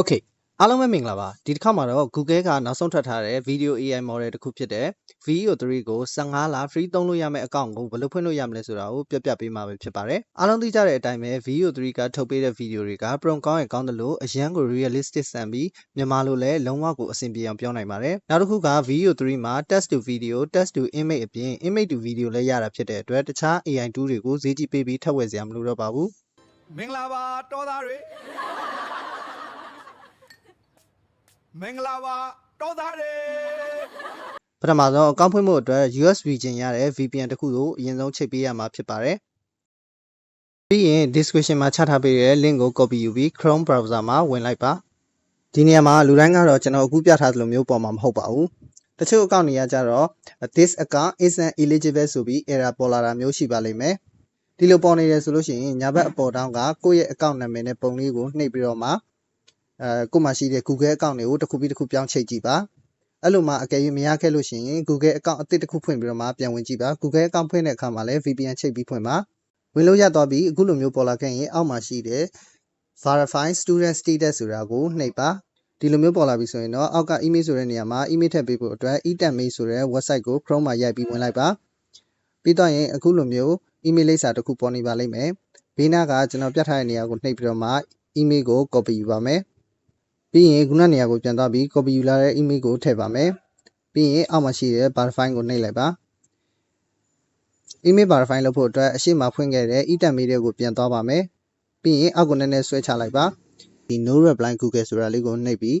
Okay အားလုံးပဲမင်္ဂလာပါဒီတစ်ခါမှာတော့ Google ကနောက်ဆုံးထွက်ထားတဲ့ Video AI model တစ်ခုဖြစ်တဲ့ VEO3 ကို15လ free သုံးလို့ရမယ့် account ကိုဘယ်လိုဖွင့်လို့ရမလဲဆိုတာကိုပြပြပေးမှာပဲဖြစ်ပါတယ်အားလုံးသိကြတဲ့အတိုင်းပဲ VEO3 ကထုတ်ပေးတဲ့ video တွေက prompt ကောင်းရင်ကောင်းတယ်လို့အရန်ကို realistic ဆန်ပြီးမြန်မာလိုလည်းလုံးဝကိုအဆင်ပြေအောင်ပြောနိုင်ပါတယ်နောက်တစ်ခုက VEO3 မှာ text to video text to image အပြင် image to video လည်းရတာဖြစ်တဲ့အတွက်တခြား AI tool တွေကိုဈေးကြီးပေးပြီးထပ်ဝယ်စရာမလိုတော့ပါဘူးမင်္ဂလာပါတော်သားတွေ မင်္ဂလာပါတော်သားတွေပထမဆုံးအကောင့်ဖွင့်ဖို့အတွက် USB ကျင်ရတဲ့ VPN တစ်ခုကိုအရင်ဆုံးချိတ်ပေးရမှာဖြစ်ပါတယ်။ပြီးရင် description မှာချထားပေးတဲ့ link ကို copy ယူပြီး Chrome browser မှာဝင်လိုက်ပါ။ဒီနေရာမှာလူတိုင်းကတော့ကျွန်တော်အခုပြထားသလိုမျိုးပေါ်မှာမဟုတ်ပါဘူး။တချို့အကောင့်တွေကကြတော့ this account isn't eligible ဆိုပြီး error ပေါ်လာတာမျိုးရှိပါလိမ့်မယ်။ဒီလိုပေါ်နေတယ်ဆိုလို့ရှိရင်ညာဘက်အပေါ်တောင်းကကိုယ့်ရဲ့ account နာမည်နဲ့ပုံလေးကိုနှိပ်ပြီးတော့မှ အဲကိုယ်မှာရှိတဲ့ Google account တွေကိုတစ်ခုပြီးတစ်ခုပြောင်းချိတ်ကြည့်ပါ။အဲ့လိုမှအကယ်၍မရခဲ့လို့ရှိရင် Google account အသစ်တစ်ခုဖွင့်ပြီးတော့မှပြန်ဝင်ကြည့်ပါ Google account ဖွင့်တဲ့အခါမှာလည်း VPN ချိတ်ပြီးဖွင့်ပါဝင်လို့ရသွားပြီအခုလိုမျိုးပေါ်လာခဲ့ရင်အောက်မှာရှိတဲ့ verify student status ဆိုတာကိုနှိပ်ပါဒီလိုမျိုးပေါ်လာပြီဆိုရင်တော့အောက်က email ဆိုတဲ့နေရာမှာ email ထည့်ပေးဖို့အတွက် e-mail ဆိုတဲ့ website ကို Chrome မှာရိုက်ပြီးဝင်လိုက်ပါပြီးတော့ရင်အခုလိုမျိုး email လိပ်စာတစ်ခုပေါ်နေပါလိမ့်မယ်ဘေးနားကကျွန်တော်ပြထားတဲ့နေရာကိုနှိပ်ပြီးတော့မှ email ကို copy ယူပါမယ် ပြီးရင်ခုနနေရာကိုပြန်သွားပြီး copy ယူလာတဲ့ email ကိုထည့်ပါမယ်ပြီးရင်အောက်မှာရှိတဲ့ verify ကိုနှိပ်လိုက်ပါ email verify လုပ်ဖို့အတွက်အရှိမဖွင့်ခဲ့တဲ့ e-mail တွေကိုပြန်သွားပါမယ်ပြီးရင်အောက်ကိုနည်းနည်းဆွဲချလိုက်ပါဒီ no reply google ဆိုတာလေးကိုနှိပ်ပြီး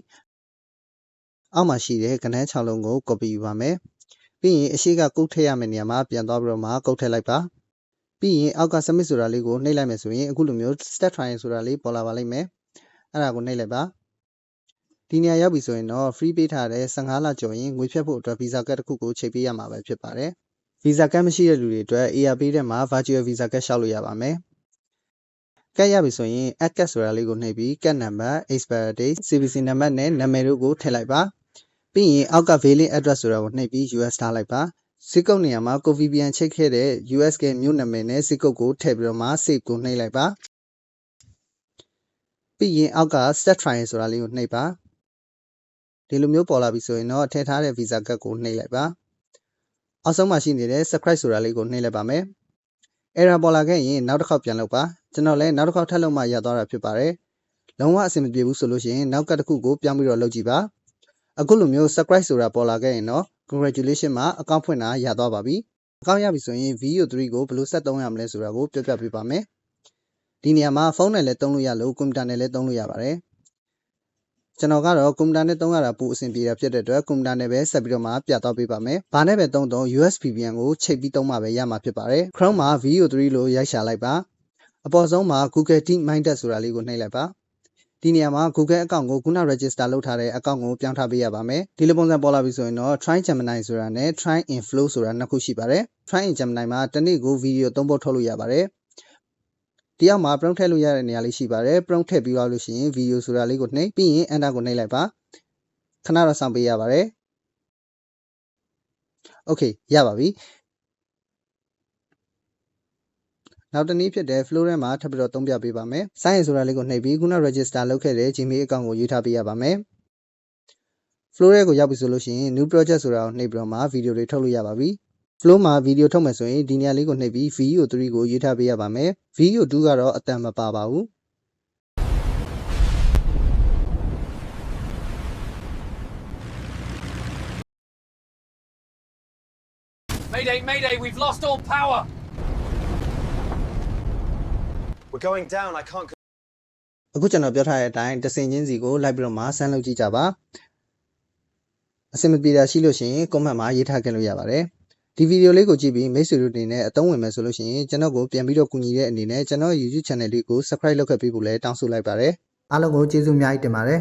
အောက်မှာရှိတဲ့ကဏ္ဍ6လုံးကို copy ယူပါမယ်ပြီးရင်အရှိကကုတ်ထည့်ရမယ့်နေရာမှာပြန်သွားပြီးတော့မှကုတ်ထည့်လိုက်ပါပြီးရင်အောက်က submit ဆိုတာလေးကိုနှိပ်လိုက်မယ်ဆိုရင်အခုလိုမျိုး step trial ဆိုတာလေးပေါ်လာပါလိမ့်မယ်အဲ့ဒါကိုနှိပ်လိုက်ပါ ဒီနေရာရောက်ပြီဆိုရင်တော့ free ပေးထားတဲ့15လကျော်ရင်ငွေဖြတ်ဖို့အတွက် visa card တစ်ခုကိုချိန်ပေးရမှာပဲဖြစ်ပါတယ်။ visa card မရှိတဲ့လူတွေအတွက် AR ပေးတဲ့မှာ virtual visa card လျှောက်လို့ရပါမယ်။ card ရပြီဆိုရင် add card ဆိုတာလေးကိုနှိပ်ပြီး card number, expiry date, CVC နံပါတ်နဲ့နာမည်တို့ကိုထည့်လိုက်ပါ။ပြီးရင်အောက်က billing address ဆိုတာကိုနှိပ်ပြီး US ထားလိုက်ပါ။စစ်ကုတ်နေရာမှာကိုဗီပီယန်ချိတ်ခဲ့တဲ့ US ကမြို့နာမည်နဲ့စစ်ကုတ်ကိုထည့်ပြီးတော့မှ save ကိုနှိပ်လိုက်ပါ။ပြီးရင်အောက်က start trial ဆိုတာလေးကိုနှိပ်ပါ။ ဒီလိုမျိုးပေါ်လာပြီဆိုရင်တော့ထည့်ထားတဲ့ visa card ကိုနှိပ်လိုက်ပါအောက်ဆုံးမှာရှိနေတဲ့ subscribe ဆိုတာလေးကိုနှိပ်လိုက်ပါမယ် error ပေါ်လာခဲ့ရင်နောက်တစ်ခေါက်ပြန်လုပ်ပါကျွန်တော်လည်းနောက်တစ်ခေါက်ထပ်လုပ်မှရသွားတာဖြစ်ပါတယ်လုံးဝအဆင်မပြေဘူးဆိုလို့ရှိရင်နောက်ကတစ်ခုကိုပြောင်းပြီးတော့လုပ်ကြည့်ပါအခုလိုမျိုး subscribe ဆိုတာပေါ်လာခဲ့ရင်တော့ congratulation မှာအကောင့်ဖွင့်တာရသွားပါပြီအကောင့်ရပြီဆိုရင် VO3 ကိုဘယ်လိုဆက်သုံးရမလဲဆိုတာကိုပြောပြပေးပါမယ်ဒီနေရာမှာဖုန်းနဲ့လည်းသုံးလို့ရလို့ကွန်ပျူတာနဲ့လည်းသုံးလို့ရပါတယ် ကျွန်တော်ကတော့ကွန်ပျူတာနဲ့သုံးရတာပိုအဆင်ပြေတာဖြစ်တဲ့အတွက်ကွန်ပျူတာနဲ့ပဲဆက်ပြီးတော့မှပြသွားပေးပါမယ်။ဘာနဲ့ပဲသုံးသုံး USB VPN ကိုချိန်ပြီးသုံးမှပဲရမှာဖြစ်ပါတယ်။ Chrome မှာ VO3 လို့ရိုက်ရှာလိုက်ပါ။အပေါ်ဆုံးမှာ Google DeepMind ဆိုတာလေးကိုနှိပ်လိုက်ပါ။ဒီနေရာမှာ Google account ကိုခုန register လုပ်ထားတဲ့ account ကိုပြောင်းထားပေးရပါမယ်။ဒီလိုပုံစံပေါ်လာပြီဆိုရင်တော့ Try Gemini ဆိုတာနဲ့ Try in Flow ဆိုတာနှစ်ခုရှိပါတယ်။ Try in Gemini မှာတစ်နေ့ကိုဗီဒီယိုသုံးပုတ်ထုတ်လို့ရပါတယ်။ ဒီအောက်မှာ prompt ထည့်လို့ရတဲ့နေရာလေးရှိပါတယ် prompt ထည့်ပြီးသွားလို့ရှိရင် video ဆိုတာလေးကိုနှိပ်ပြီးရင် enter ကိုနှိပ်လိုက်ပါခဏတော့စောင့်ပေးရပါတယ် okay ရပါပြီနောက်တစ်နည်းဖြစ်တဲ့ flow ထဲမှာထပ်ပြီးတော့သုံးပြပေးပါမယ် sign in ဆိုတာလေးကိုနှိပ်ပြီးခုန register လုပ်ခဲ့တဲ့ Gmail account ကိုရေးထားပေးရပါမယ် flow ထဲကိုရောက်ပြီဆိုလို့ရှိရင် new project ဆိုတာကိုနှိပ်ပြီးတော့မှ video တွေထုတ်လို့ရပါပြီ flow မှာ video ထုတ်မယ်ဆိုရင်ဒီနေရာလေးကိုနှိပ်ပြီး VO3 ကိုရေးထားပေးရပါမယ် VO2 ကတော့အတန်မပါပါဘူး Mayday, mayday, we've lost all power! We're going down. I can't. အခုကျွန်တော်ပြောထားတဲ့အတိုင်းတစင်ချင်းစီကိုလိုက်ပြီးတော့မှဆန်းလုပ်ကြည့်ကြပါအဆင်မပြေတာရှိလို့ရှိရင် comment မှာရေးထားခဲ့လို့ရပါတယ် ဒီဗီဒီယိုလေးကိုကြည့်ပြီးမိတ်ဆွေတို့အနေနဲ့အသုံးဝင်မယ်ဆိုလို့ရှိရင်ကျွန်တော်ကိုပြန်ပြီးတော့ကူညီတဲ့အနေနဲ့ကျွန်တော် YouTube channel လေးကို subscribe လုပ်ခဲ့ပေးဖို့လည်းတောင်းဆိုလိုက်ပါတယ်အားလုံးကိုကျေးဇူးအများကြီးတင်ပါတယ်